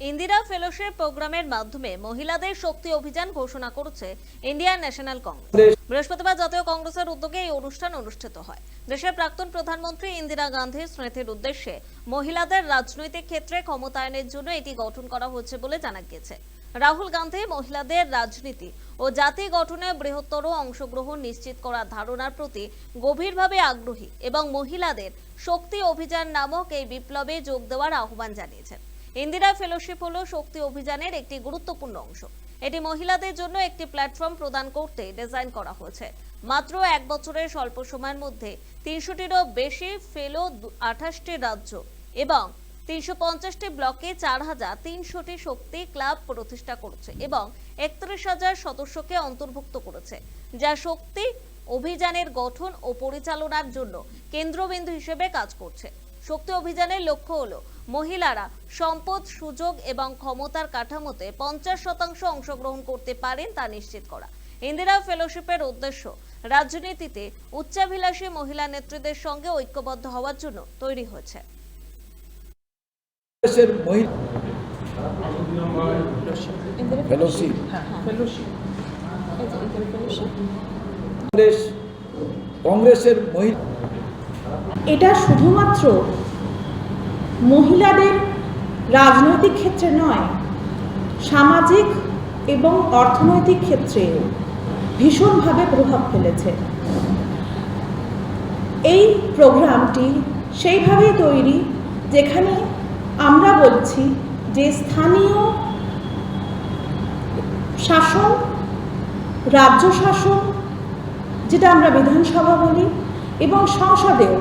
Indira fellowship প্রোগ্রামের মাধ্যমে মহিলাদের শক্তি অভিযান ঘোষণা করেছে ইন্ডিয়ান ন্যাশনাল কংগ্রেস। বৃহস্পতিবার জাতীয় কংগ্রেসের উদ্যোগে এই অনুষ্ঠান অনুষ্ঠিত হয়। দেশের প্রাক্তন প্রধানমন্ত্রী ইন্দিরা গান্ধীর স্মৃতির উদ্দেশ্যে মহিলাদের রাজনৈতিক ক্ষেত্রে ক্ষমতায়নের জন্য এটি গঠন করা হচ্ছে বলে জানা গিয়েছে। রাহুল গান্ধী মহিলাদের রাজনীতি ও জাতি গঠনে বৃহত্তর অংশগ্রহণ নিশ্চিত করার ধারণার প্রতি গভীরভাবে আগ্রহী এবং মহিলাদের শক্তি অভিযান নামক এই বিপ্লবে যোগ দেওয়ার আহ্বান জানিয়েছেন। ইন্দিরা ফেলোশিপ হলো শক্তি অভিযানের একটি গুরুত্বপূর্ণ অংশ। এটি মহিলাদের জন্য একটি প্ল্যাটফর্ম প্রদান করতে ডিজাইন করা হয়েছে। মাত্র এক বছরের স্বল্প সময়ের মধ্যে তিনশোটিরও বেশি ফেলো আঠাশটি রাজ্য এবং তিনশো পঞ্চাশটি ব্লকে চার হাজার তিনশোটি শক্তি ক্লাব প্রতিষ্ঠা করেছে এবং একত্রিশ হাজার সদস্যকে অন্তর্ভুক্ত করেছে, যা শক্তি অভিযানের গঠন ও পরিচালনার জন্য কেন্দ্রবিন্দু হিসেবে কাজ করছে। শক্তি অভিযানের লক্ষ্য হলো মহিলারা সম্পদ সুযোগ এবং ক্ষমতার কাঠামোতে পঞ্চাশ শতাংশ অংশগ্রহণ করতে পারেন তা নিশ্চিত করা। ইন্দিরা ফেলোশিপের উদ্দেশ্য রাজনীতিতে উচ্চাভিলাষী মহিলা নেত্রীদের সঙ্গে ঐক্যবদ্ধ হওয়ার জন্য তৈরি হয়েছে। দেশের মহিলা ফেলোশিপ। কংগ্রেস কংগ্রেসের মহিলা এটা শুধুমাত্র মহিলাদের রাজনৈতিক ক্ষেত্রে নয়, সামাজিক এবং অর্থনৈতিক ক্ষেত্রেও ভীষণভাবে প্রভাব ফেলেছে। এই প্রোগ্রামটি সেইভাবেই তৈরি যেখানে আমরা বলছি যে স্থানীয় শাসন, রাজ্য শাসন, যেটা আমরা বিধানসভা বলি এবং সংসদেও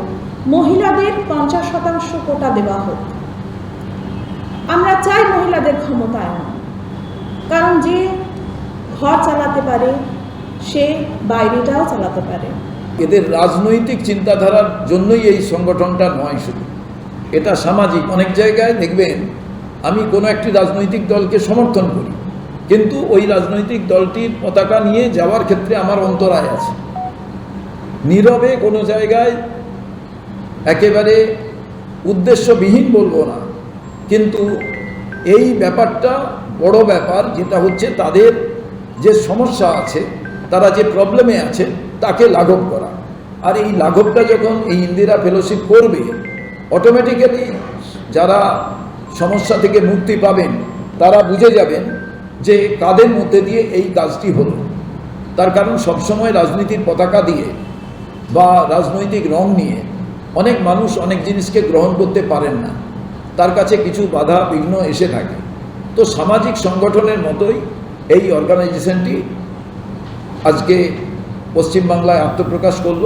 মহিলাদের পঞ্চাশ শতাংশ কোটা দেওয়া হোক। আমরা চাই মহিলাদের ক্ষমতায়ন, কারণ যে ঘর চালাতে পারে, সে বাইরেটাও চালাতে পারে। এদের রাজনৈতিক চিন্তাধারার জন্যই এই সংগঠনটা নয় শুধু। এটা সামাজিক। অনেক জায়গায় দেখবেন, আমি কোনো একটি রাজনৈতিক দলকে সমর্থন করি, কিন্তু ওই রাজনৈতিক দলটির পতাকা নিয়ে যাওয়ার ক্ষেত্রে আমার অন্তরায় আছে। নীরবে কোনো জায়গায় একেবারে উদ্দেশ্যবিহীন বলব না। কিন্তু এই ব্যাপারটা বড় ব্যাপার, যেটা হচ্ছে তাদের যে সমস্যা আছে, তারা যে প্রবলেমে আছে, তাকে লাঘব করা। আর এই লাঘবটা যখন এই ইন্দিরা ফেলোশিপ করবে অটোমেটিক্যালি যারা সমস্যা থেকে মুক্তি পাবেন, তারা বুঝে যাবেন যে কাদের মধ্যে দিয়ে এই কাজটি হলো। তার কারণ সবসময় রাজনীতির পতাকা দিয়ে বা রাজনৈতিক রং নিয়ে অনেক মানুষ অনেক জিনিসকে গ্রহণ করতে পারেন না। তার কাছে কিছু বাধা বিঘ্ন এসে থাকে। তো সামাজিক সংগঠনের মতোই এই অর্গানাইজেশনটি আজকে পশ্চিমবাংলায় আত্মপ্রকাশ করল।